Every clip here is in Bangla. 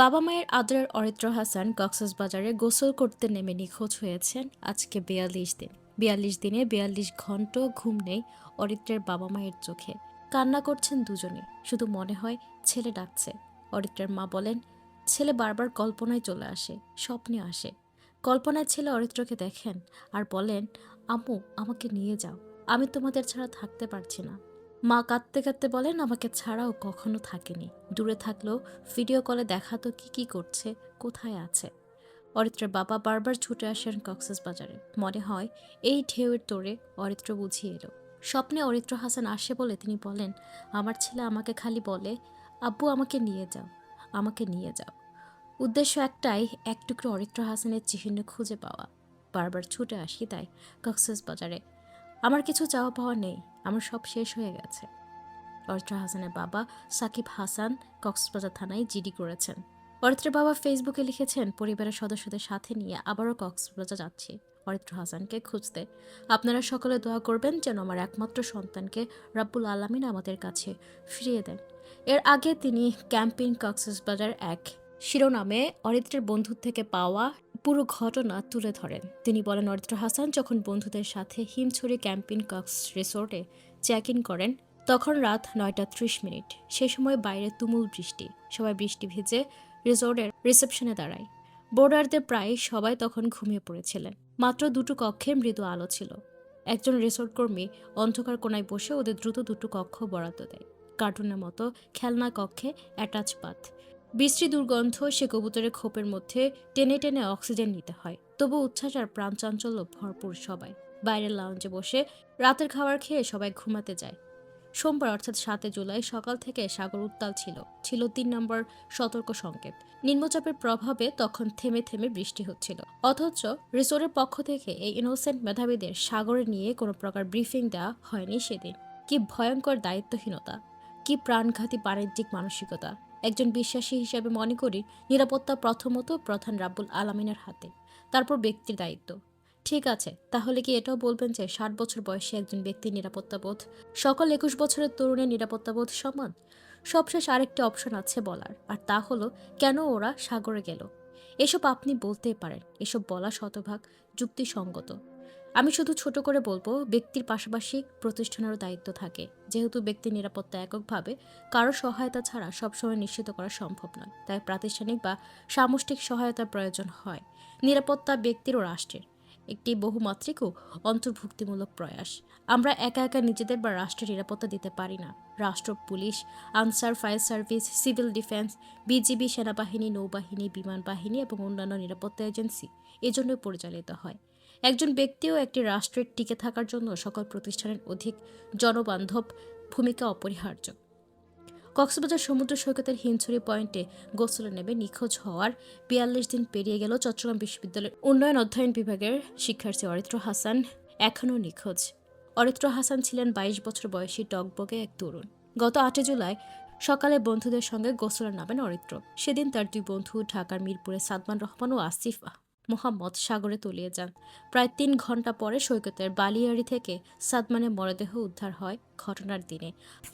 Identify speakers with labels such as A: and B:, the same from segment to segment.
A: বাবা মায়ের আদরের অরিত্র হাসান কক্সবাজারে বাজারে গোসল করতে নেমে নিখোঁজ হয়েছেন আজকে বিয়াল্লিশ দিন। বিয়াল্লিশ দিনে বিয়াল্লিশ ঘণ্টা ঘুম নেই অরিত্রের বাবা মায়ের চোখে। কান্না করছেন দুজনে শুধু মনে হয় ছেলে ডাকছে। অরিত্রের মা বলেন, ছেলে বারবার কল্পনায় চলে আসে, স্বপ্নে আসে। কল্পনায় ছেলে অরিত্রকে দেখেন আর বলেন, আম্মু, আমাকে নিয়ে যাও। আমি তোমাদের ছাড়া থাকতে পারছি না। মা কাঁদতে কাঁদতে বলেন, আমাকে ছাড়াও কখনো থাকেনি। দূরে থাকলেও ভিডিও কলে দেখাতো কি কি করছে, কোথায় আছে? অরিত্রের বাবা বারবার ছুটে আসেন কক্সেস বাজারে মনে হয় এই ঢেউয়ের তোড়ে অরিত্র বুঝিয়ে এলো। স্বপ্নে অরিত্র হাসান আসে বলে তিনি বলেন, আমার ছেলে আমাকে খালি বলে, আব্বু, আমাকে নিয়ে যাও, আমাকে নিয়ে যাও। উদ্দেশ্য একটাই, এক টুকরো অরিত্র হাসানের চিহ্ন খুঁজে পাওয়া। বারবার ছুটে আসি তাই কক্সেস বাজারে আমার কিছু চাওয়া পাওয়া নেই। আমার সব শেষ হয়ে গেছে। অরিত্র হাসানের বাবা সাকিব হাসান কক্সবাজার থানায় জিডি করেছেন। অরিত্রের বাবা ফেসবুকে লিখেছেন, পরিবারের সদস্যদের সাথে নিয়ে আবারও কক্সবাজার যাচ্ছি। অরিত্র হাসানকে খুঁজতে। আপনারা সকলে দোয়া করবেন যেন আমার একমাত্র সন্তানকে রাব্বুল আলমিন আমাদের কাছে ফিরিয়ে দেন। এর আগে তিনি ক্যাম্পিং কক্সবাজার এক শিরোনামে অরিত্রের বন্ধুর থেকে পাওয়া পুরো ঘটনা তুলে ধরেন। তিনি বলেন, অরিত্র হাসান যখন বন্ধুদের সাথে হিমছড়ি ক্যাম্পিং কক্স রিসোর্টে চেক ইন করেন, তখন রাত নয়টা ত্রিশ মিনিট। সে সময় বাইরে তুমুল বৃষ্টি। সবাই বৃষ্টি ভিজে রিসোর্টের রিসেপশনে দাঁড়ায়। বোর্ডারদের প্রায় সবাই তখন ঘুমিয়ে পড়েছিলেন। মাত্র দুটো কক্ষে মৃদু আলো ছিল। একজন রিসোর্ট কর্মী অন্ধকার কোনায় বসে ওদের দ্রুত দুটো কক্ষ বরাদ্দ দেয়। কার্টুনের মতো খেলনা কক্ষে অ্যাটাচ পাথ বৃষ্টি দুর্গন্ধ সে কবুতরের খোপের মধ্যে টেনে টেনে অক্সিজেন নিতে হয়। তবু উচ্ছ্বাস আর প্রাণ চাঞ্চল্য ভরপুর সবাই। বাইরের লাউঞ্জে বসে রাতের খাবার খেয়ে সবাই ঘুমাতে যায়। সোমবার অর্থাৎ সাতে জুলাই সকাল থেকে সাগর উত্তাল ছিল ছিল তিন নম্বর সতর্ক সংকেত। নিম্নচাপের প্রভাবে তখন থেমে থেমে বৃষ্টি হচ্ছিল। অথচ রিসোর্টের পক্ষ থেকে এই ইনোসেন্ট মেধাবীদের সাগরে নিয়ে কোনো প্রকার ব্রিফিং দেওয়া হয়নি সেদিন। কি ভয়ঙ্কর দায়িত্বহীনতা, কি প্রাণঘাতী বাণিজ্যিক মানসিকতা। একজন বিশ্বাসী হিসেবে মনে করি নিরাপত্তা প্রথমত প্রধান রাব্বুল আলামিনের হাতে, তারপর ব্যক্তির দায়িত্ব। ঠিক আছে, তাহলে কি এটাও বলবেন যে ষাট বছর বয়সে একজন ব্যক্তির নিরাপত্তাবোধ সকল একুশ বছরের তরুণের নিরাপত্তাবোধ সমান? সবশেষ আরেকটি অপশন আছে বলার, আর তা হলো, কেন ওরা সাগরে গেল? এসব আপনি বলতেই পারেন, এসব বলা শতভাগ যুক্তিসঙ্গত। আমি শুধু ছোট করে বলব, ব্যক্তির পাশাপাশি প্রতিষ্ঠানেরও দায়িত্ব থাকে। যেহেতু ব্যক্তির নিরাপত্তা এককভাবে, কারও সহায়তা ছাড়া সবসময় নিশ্চিত করা সম্ভব নয়। তাই প্রাতিষ্ঠানিক বা সামষ্টিক সহায়তার প্রয়োজন হয়। নিরাপত্তা ব্যক্তির ও রাষ্ট্রের। একটি বহুমাত্রিক ও অন্তর্ভুক্তিমূলক প্রয়াস। আমরা একা একা নিজেদের বা রাষ্ট্রের নিরাপত্তা দিতে পারি না। রাষ্ট্র, police, Ansar, fire service, civil defence, BGB, সেনাবাহিনী, নৌবাহিনী, বিমান বাহিনী এবং অন্যান্য নিরাপত্তা এজেন্সি এজন্য পরিচালিত হয়। একজন ব্যক্তিও একটি রাষ্ট্রের টিকে থাকার জন্য সকল প্রতিষ্ঠানের অধিক জনবান্ধব ভূমিকা অপরিহার্য। কক্সবাজার সমুদ্র সৈকতের হিমছড়ি পয়েন্টে গোসলে নেবে নিখোঁজ হওয়ার বিয়াল্লিশ দিন পেরিয়ে গেল চট্টগ্রাম বিশ্ববিদ্যালয়ের উন্নয়ন অধ্যয়ন বিভাগের শিক্ষার্থী অরিত্র হাসান, এখনও নিখোঁজ। অরিত্র হাসান ছিলেন বাইশ বছর বয়সী টকবগে এক তরুণ। গত আটই জুলাই সকালে বন্ধুদের সঙ্গে গোসলে নামেন অরিত্র। সেদিন তার দুই বন্ধু ঢাকার মিরপুরে সাদমান রহমান ও আসিফ মোহাম্মদ সাগরে তলিয়ে যান। প্রায় তিন ঘণ্টা পরে সৈকতের বালিয়াড়ি থেকে সাদমানের মরদেহ উদ্ধার হয় ঘটনার দিনে।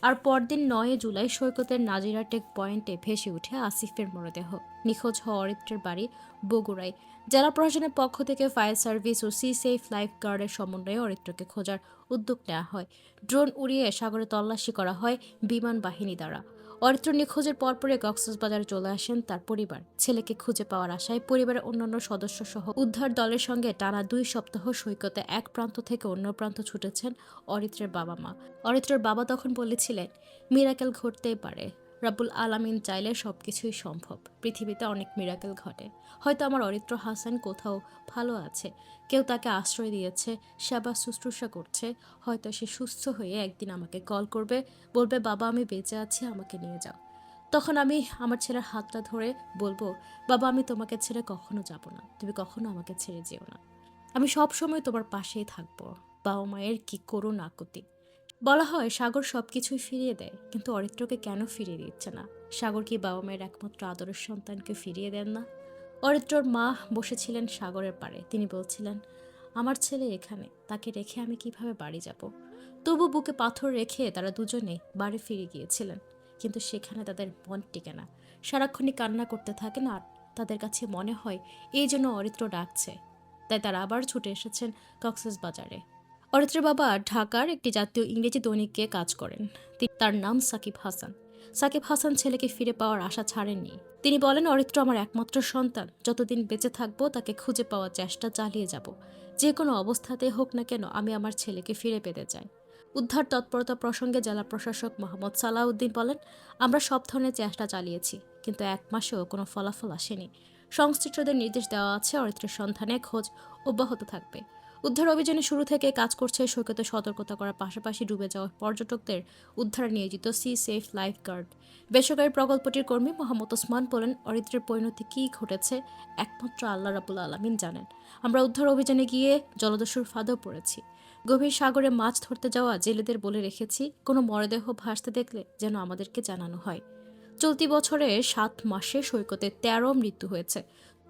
A: আর পরদিন নয় জুলাই সৈকতের নাজিরা টেক পয়েন্টে ভেসে উঠে আসিফের মরদেহ। নিখোঁজ হওয়া অরিত্রের বাড়ি বগুড়ায়। জেলা প্রশাসনের পক্ষ থেকে ফায়ার সার্ভিস ও সি সেফ লাইফ গার্ডের সমন্বয়ে অরিত্রকে খোঁজার উদ্যোগ নেওয়া হয়। ড্রোন উড়িয়ে সাগরে তল্লাশি করা হয় বিমান বাহিনী দ্বারা। অরিত্র নিখোঁজের পরপরই কক্সবাজারে চলে আসেন তার পরিবার। ছেলেকে খুঁজে পাওয়ার আশায় পরিবারের অন্যান্য সদস্য সহ উদ্ধার দলের সঙ্গে টানা দুই সপ্তাহ সৈকতে এক প্রান্ত থেকে অন্য প্রান্ত ছুটেছেন অরিত্রের বাবা মা। অরিত্রের বাবা তখন বলেছিলেন, মিরাকেল ঘটতেই পারে। রাব্বুল আলামিন চাইলে সব কিছুই সম্ভব। পৃথিবীতে অনেক মিরাকেল ঘটে। হয়তো আমার অরিত্র হাসান কোথাও ভালো আছে। কেউ তাকে আশ্রয় দিয়েছে সেবা শুশ্রূষা করছে। হয়তো সে সুস্থ হয়ে একদিন আমাকে কল করবে, বলবে, বাবা, আমি বেঁচে আছি, আমাকে নিয়ে যাও। তখন আমি আমার ছেলের হাতটা ধরে বলব, বাবা, আমি তোমাকে ছেড়ে কখনো যাব না। তুমি কখনো আমাকে ছেড়ে যেও না। আমি সব সময় তোমার পাশেই থাকব। বাবা মায়ের কি করুন আকুতি বলা হয় সাগর সব কিছুই ফিরিয়ে দেয়, কিন্তু অরিত্রকে কেন ফিরিয়ে দিচ্ছে না? সাগর কি বাবা মায়ের একমাত্র আদরের সন্তানকে ফিরিয়ে দেন না? অরিত্রর মা বসেছিলেন সাগরের পাড়ে। তিনি বলছিলেন, আমার ছেলে এখানে, তাকে রেখে আমি কীভাবে বাড়ি যাব? তবু বুকে পাথর রেখে তারা দুজনে বাড়ি ফিরে গিয়েছিলেন, কিন্তু সেখানে তাদের মন টিকে না। সারাক্ষণই কান্না করতে থাকেন আর তাদের কাছে মনে হয়, এই জন্য অরিত্র ডাকছে। তাই তারা আবার ছুটে এসেছেন কক্সেস বাজারে। অরিত্রের বাবা ঢাকার একটি জাতীয় ইংরেজি দৈনিকে কাজ করেন। তার নাম সাকিব হাসান। সাকিব হাসান ছেলেকে ফিরে পাওয়ার আশা ছাড়েননি। তিনি বলেন, অরিত্র আমার একমাত্র সন্তান। যতদিন বেঁচে থাকব, তাকে খুঁজে পাওয়ার চেষ্টা চালিয়ে যাব। যে কোনো অবস্থাতে হোক না কেন, আমি আমার ছেলেকে ফিরে পেতে চাই। উদ্ধার তৎপরতা প্রসঙ্গে জেলা প্রশাসক মোহাম্মদ সালাউদ্দিন বলেন, আমরা সব ধরনের চেষ্টা চালিয়েছি, কিন্তু এক মাসেও কোনো ফলাফল আসেনি। সংশ্লিষ্টদের নির্দেশ দেওয়া আছে, অরিত্রের সন্ধানে খোঁজ অব্যাহত থাকবে। উদ্ধার অভিযানে শুরু থেকে কাজ করছে সৈকতে সতর্কতা করার পাশাপাশি ডুবে যাওয়া পর্যটকদের উদ্ধারে নিয়োজিত সি সেফ লাইফ গার্ড বেসরকারি প্রকল্পটির কর্মী মোহাম্মদ ওসমান বলেন, অরিত্রের পরিণতি কী ঘটেছে? একমাত্র আল্লাহ রাবুল আলমিন জানেন। আমরা উদ্ধার অভিযানে গিয়ে জলদস্যুর ফাঁদেও পড়েছি। গভীর সাগরে মাছ ধরতে যাওয়া জেলেদের বলে রেখেছি। কোনো মরদেহ ভাসতে দেখলে যেন আমাদেরকে জানানো হয়। চলতি বছরে সাত মাসে সৈকতে তেরো মৃত্যু হয়েছে।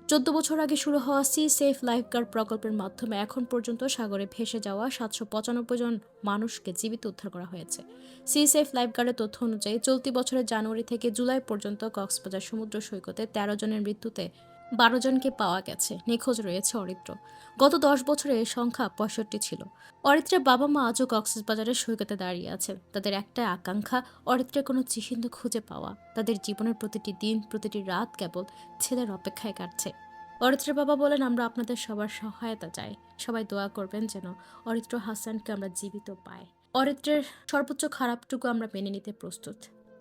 A: চোদ্দ বছর আগে শুরু হওয়া সি সেফ লাইফগার্ড প্রকল্পের মাধ্যমে এখন পর্যন্ত সাগরে ভেসে যাওয়া সাতশো পঁচানব্বই জন মানুষকে জীবিত উদ্ধার করা হয়েছে। সি সেফ লাইফগার্ডের তথ্য অনুযায়ী চলতি বছরের জানুয়ারি থেকে জুলাই পর্যন্ত কক্সবাজার সমুদ্র সৈকতে তেরো জনের মৃত্যুতে বারো জনকে পাওয়া গেছে। নিখোঁজ রয়েছে অরিত্র। গত দশ বছরে সংখ্যা পঁয়ষট্টি ছিল। অরিত্রের বাবা মা আজও কক্সবাজারের সৈকতে দাঁড়িয়ে আছেন। তাদের একটা আকাঙ্ক্ষা, অরিত্রের কোনো চিহ্ন খুঁজে পাওয়া। তাদের জীবনের প্রতিটি দিন, প্রতিটি রাত কেবল ছেলের অপেক্ষায় কাটছে। অরিত্রের বাবা বলেন, আমরা আপনাদের সবার সহায়তা চাই। সবাই দোয়া করবেন যেন অরিত্র হাসানকে আমরা জীবিত পাই। অরিত্রের সর্বোচ্চ খারাপটুকু আমরা মেনে নিতে প্রস্তুত।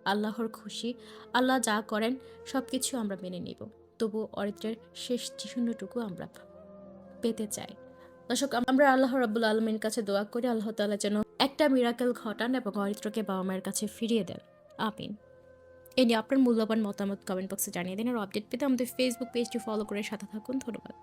A: আল্লাহর খুশি, আল্লাহ যা করেন সব কিছু আমরা মেনে নিব। তবু অরিত্রের শেষ চিহ্নটুকু আমরা পেতে চাই। দর্শক, আমরা আল্লাহ রাবুল আলমীর কাছে দোয়া করি, আল্লাহ তালা যেন একটা মিরাকেল ঘটান এবং অরিত্রকে বাবা মায়ের কাছে ফিরিয়ে দেন। আপিন এ নিয়ে আপনার মূল্যবান মতামত কমেন্ট বক্সে জানিয়ে দিন। আর আপডেট পেতে আমাদের ফেসবুক পেজটি ফলো করে সাথে থাকুন। ধন্যবাদ।